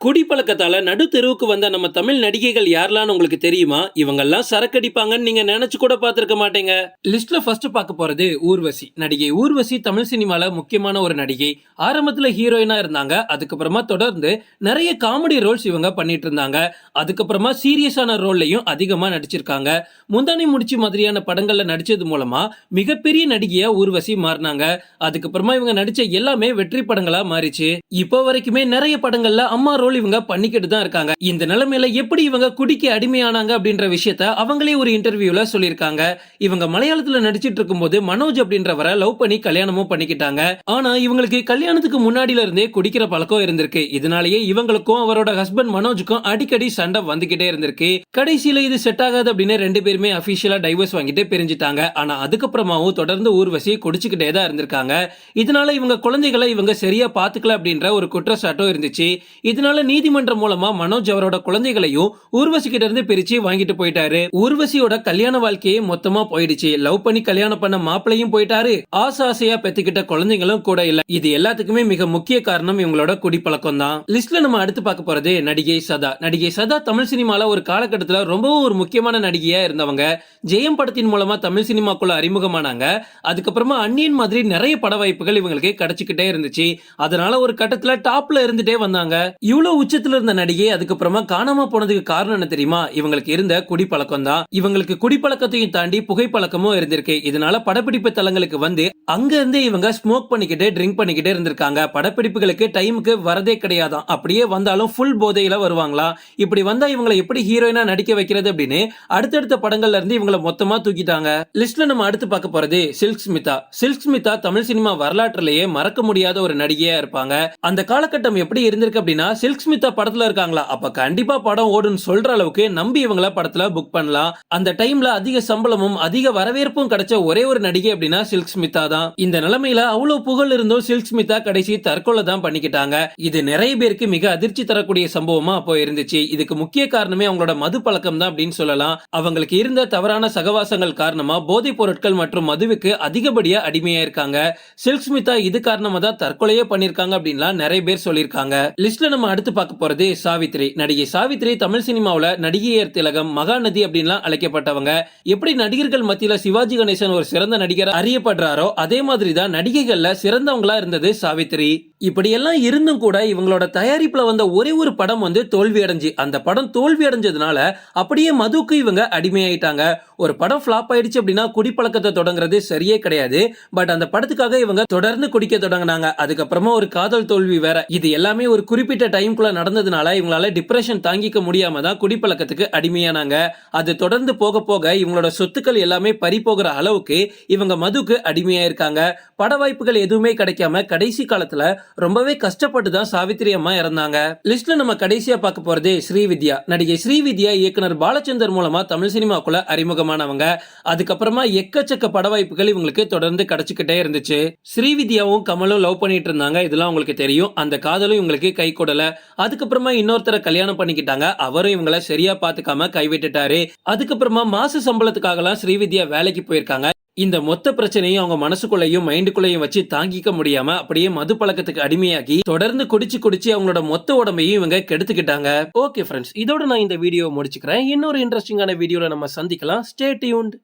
குடிப்பழக்கத்தால் நடுத்தெருவுக்கு வந்த நம்ம தமிழ் நடிகைகள் யாரெல்லாம் உங்களுக்கு தெரியுமா? இவங்கெல்லாம் சரக்கடிப்பாங்கன்னு நீங்க நினைச்சு கூட பார்த்துருக்க மாட்டீங்க. லிஸ்ட்ல ஃபர்ஸ்ட் பார்க்க போறது ஊர்வசி. நடிகை ஊர்வசி தமிழ் சினிமால முக்கியமான ஒரு நடிகை. ஆரம்பத்துல ஹீரோயினா இருந்தாங்க. அதுக்கப்புறமா தொடர்ந்து நிறைய காமெடி ரோல்ஸ் இவங்க பண்ணிட்டு இருந்தாங்க. அதுக்கப்புறமா சீரியஸான ரோல்லையும் அதிகமா நடிச்சிருக்காங்க. முந்தானி முடிச்சு மாதிரியான படங்கள்ல நடிச்சது மூலமா மிகப்பெரிய நடிகையா ஊர்வசி மாறினாங்க. அதுக்கப்புறமா இவங்க நடிச்ச எல்லாமே வெற்றி படங்களா மாறிச்சு. இப்போ வரைக்குமே நிறைய படங்கள்ல அம்மா ரோல் இவங்க பண்ணிக்கிட்டு தான் இருக்காங்க. இந்த நிலைமையில எப்படி இவங்க குடிக்க அடிமையானாங்க அப்படின்ற விஷயத்த அவங்களே ஒரு இன்டர்வியூல சொல்லியிருக்காங்க. இவங்க மலையாளத்துல நடிச்சிட்டு இருக்கும்போது மனோஜ் அப்படின்றவரை லவ் பண்ணி கல்யாணமும் பண்ணிக்கிட்டாங்க. ஆனா இவங்களுக்கு கல்யாணத்துக்கு முன்னாடில இருந்தே குடிக்கிற பழக்கம் இருந்திருக்கு. இதனாலேயே இவங்களுக்கும் அவரோட ஹஸ்பண்ட் மனோஜுக்கும் அடிக்கடி சண்டை வந்துகிட்டே இருந்திருக்கு. கடைசியில இது செட் ஆகாது அப்படின்னு ரெண்டு பேருமே அபிஷியலா டைவர்ஸ் வாங்கிட்டு பிரிஞ்சிட்டாங்க. ஆனா அதுக்கப்புறமாவும் தொடர்ந்து ஊர்வசி குடிச்சுக்கிட்டே தான் இருந்திருக்காங்க. இதனால இவங்க குழந்தைகளை இவங்க சரியா பாத்துக்கல அப்படின்ற ஒரு குற்றச்சாட்டும் இருந்துச்சு. இதனால நீதிமன்றம் மூலமா மனோஜ் அவரோட குழந்தைகளையும் ஊர்வசி கிட்ட இருந்து பிரிச்சு வாங்கிட்டு போயிட்டாரு. ஊர்வசியோட கல்யாண வாழ்க்கையே மொத்தமா போயிடுச்சு. லவ் பண்ணி கல்யாணம் பண்ண மாப்பிளையும் போயிட்டாரு. ஆசை ஆசையா பெத்துக்கிட்ட குழந்தைங்களும் கூட இல்ல. இது எல்லாத்துக்குமே மிக முக்கிய காரணம் இவங்களோட குடிப்பழக்கம் தான் லிஸ்ட்ல நம்ம அடுத்து பார்க்க போறது நடிகை சதா. நடிகை சதா தமிழ் சினிமால ஒரு காலகட்டத்துல ரொம்பவும் ஒரு முக்கியமான நடிகையா இருந்தவங்க. ஜெயம் படத்தின் மூலமா தமிழ் சினிமாக்குள்ள அறிமுகமானாங்க. அதுக்கப்புறமா அந்நியன் மாதிரி நிறைய பட வாய்ப்புகள் இவங்களுக்கு கிடைச்சுக்கிட்டே இருந்துச்சு. அதனால ஒரு கட்டத்துல டாப்ல இருந்துட்டே வந்தாங்க. இவ்வளவு உச்சத்துல இருந்த நடிகை அதுக்கப்புறமா காணாம போனதுக்கு காரணம் என்ன தெரியுமா? இவங்களுக்கு இருந்த குடிப்பழக்கம் தான். இவங்களுக்கு குடிப்பழக்கத்தையும் தாண்டி புகைப்பழக்கமும் இருந்திருக்கு. இதனால படப்பிடிப்பு தலங்களுக்கு வந்து அங்க இருந்தே இவங்க ஸ்மோக் பண்ணிக்கிட்டு ட்ரிங்க் பண்ணிக்கிட்டே இருந்திருக்காங்க. படப்பிடிப்புகளுக்கு டைமுக்கு வரதே கிடையாதான். அப்படியே வந்தாலும் ஃபுல் போதையில வருவாங்களா? இப்படி வந்தா இவங்களை எப்படி ஹீரோயினா நடிக்க வைக்கிறது அப்படின்னு அடுத்தடுத்த படங்கள்ல இருந்து இவங்களை மொத்தமா தூக்கிட்டாங்க. லிஸ்ட்ல நம்ம அடுத்து பார்க்க போறது சில்க் ஸ்மிதா. சில்க் ஸ்மிதா தமிழ் சினிமா வரலாற்றிலேயே மறக்க முடியாத ஒரு நடிகையா இருப்பாங்க. அந்த காலகட்டம் எப்படி இருந்திருக்கு அப்படின்னா சில்க் ஸ்மிதா படத்துல இருக்காங்களா? அப்ப கண்டிப்பா படம் ஓடுன்னு சொல்ற அளவுக்கு நம்பி இவங்கள படத்துல புக் பண்ணலாம். அந்த டைம்ல அதிக சம்பளமும் அதிக வரவேற்பும் கிடைச்ச ஒரே ஒரு நடிகை அப்படின்னா சில்க் ஸ்மிதா தான். இந்த நிலைமையில அவ்வளவு புகழ் இருந்தும் சில்க் ஸ்மிதா கடைசி தற்கொலை தான் பண்ணிக்கிட்டாங்க. இது நிறைய பேருக்கு மிக அதிர்ச்சி தரக்கூடிய சம்பவமா அப்போ இருந்துச்சு. இதுக்கு முக்கிய காரணமே அவங்களோட மது பழக்கம் தான் அப்படின்னு சொல்லலாம். அவங்களுக்கு இருந்த தவறான சகவாசங்கள் காரணமா போதைப் பொருட்கள் மற்றும் மதுவுக்கு அதிகப்படியா அடிமையா இருக்காங்க. சில்க் ஸ்மிதா இது காரணமா தான் தற்கொலையே பண்ணிருக்காங்க அப்படின்லாம் நிறைய பேர் சொல்லியிருக்காங்க. லிஸ்ட்ல நம்ம அடுத்த பார்க்க போறது சாவித்ரி. நடிகை சாவித்ரி தமிழ் சினிமாவில் நடிகையர் திலகம் மகாநதி அப்படின்லாம் அழைக்கப்பட்டவங்க. எப்படி நடிகர்கள் மத்தியில சிவாஜி கணேசன் ஒரு சிறந்த நடிகர் அறியப்படுறாரோ அதே மாதிரி தான் நடிகைகள்ல சிறந்தவங்களா இருந்தது சாவித்ரி. இப்படியெல்லாம் இருந்தும் கூட இவங்களோட தயாரிப்புல வந்த ஒரே ஒரு படம் வந்து தோல்வி அடைஞ்சு அந்த படம் தோல்வி அடைஞ்சதுனால அப்படியே மதுக்கு இவங்க அடிமையாயிட்டாங்க. ஒரு படம் ஃபிளாப் ஆயிடுச்சு அப்படின்னா குடிப்பழக்கத்தை தொடங்குறது சரியே கிடையாது. பட் அந்த படத்துக்காக இவங்க தொடர்ந்து குடிக்க தொடங்கினாங்க. அதுக்கப்புறமா ஒரு காதல் தோல்வி வேற. இது எல்லாமே ஒரு குறிப்பிட்ட டைம்குள்ள நடந்ததுனால இவங்களால டிப்ரெஷன் தாங்கிக்க முடியாம தான் குடிப்பழக்கத்துக்கு அடிமையானாங்க. அது தொடர்ந்து போக போக இவங்களோட சொத்துக்கள் எல்லாமே பறி போகிற அளவுக்கு இவங்க மதுக்கு அடிமையா இருக்காங்க பட வாய்ப்புகள் எதுவுமே கிடைக்காம கடைசி காலத்துல ரொம்பவே கஷ்டப்பட்டு தான் சாவித்திரி அம்மா இறந்தாங்க. லிஸ்ட்ல நம்ம கடைசியா பார்க்க போறது ஸ்ரீவித்யா. நடிகை ஸ்ரீவித்யா இயக்குனர் பாலச்சந்தர் மூலமா தமிழ் சினிமாக்குள்ள அறிமுகமானவங்க. அதுக்கப்புறமா எக்கச்சக்க பட வாய்ப்புகள் இவங்களுக்கு தொடர்ந்து கிடைச்சிக்கிட்டே இருந்துச்சு. ஸ்ரீவித்யாவும் கமலும் லவ் பண்ணிட்டு இருந்தாங்க. இதெல்லாம் உங்களுக்கு தெரியும். அந்த காதலும் இவங்களுக்கு கை கொடல. அதுக்கப்புறமா இன்னொருத்தரை கல்யாணம் பண்ணிக்கிட்டாங்க. அவரும் இவங்கள சரியா பாத்துக்காம கைவிட்டுட்டாரு. அதுக்கப்புறமா மாச சம்பளத்துக்காகலாம் ஸ்ரீவித்யா வேலைக்கு போயிருக்காங்க. இந்த மொத்த பிரச்சனையும் அவங்க மனசுக்குள்ளேயும் மைண்டுக்குள்ளேயும் வச்சு தாங்கிக்க முடியாம அப்படியே மது பழக்கத்துக்கு அடிமையாகி தொடர்ந்து குடிச்சு குடிச்சு அவங்களோட மொத்த உடம்பையும் இவங்க கெடுத்துக்கிட்டாங்க. ஓகே ஃப்ரெண்ட்ஸ் இதோட நான் இந்த வீடியோ முடிச்சுக்கிறேன். இன்னொரு இன்ட்ரெஸ்டிங்கான வீடியோல நம்ம சந்திக்கலாம். Stay tuned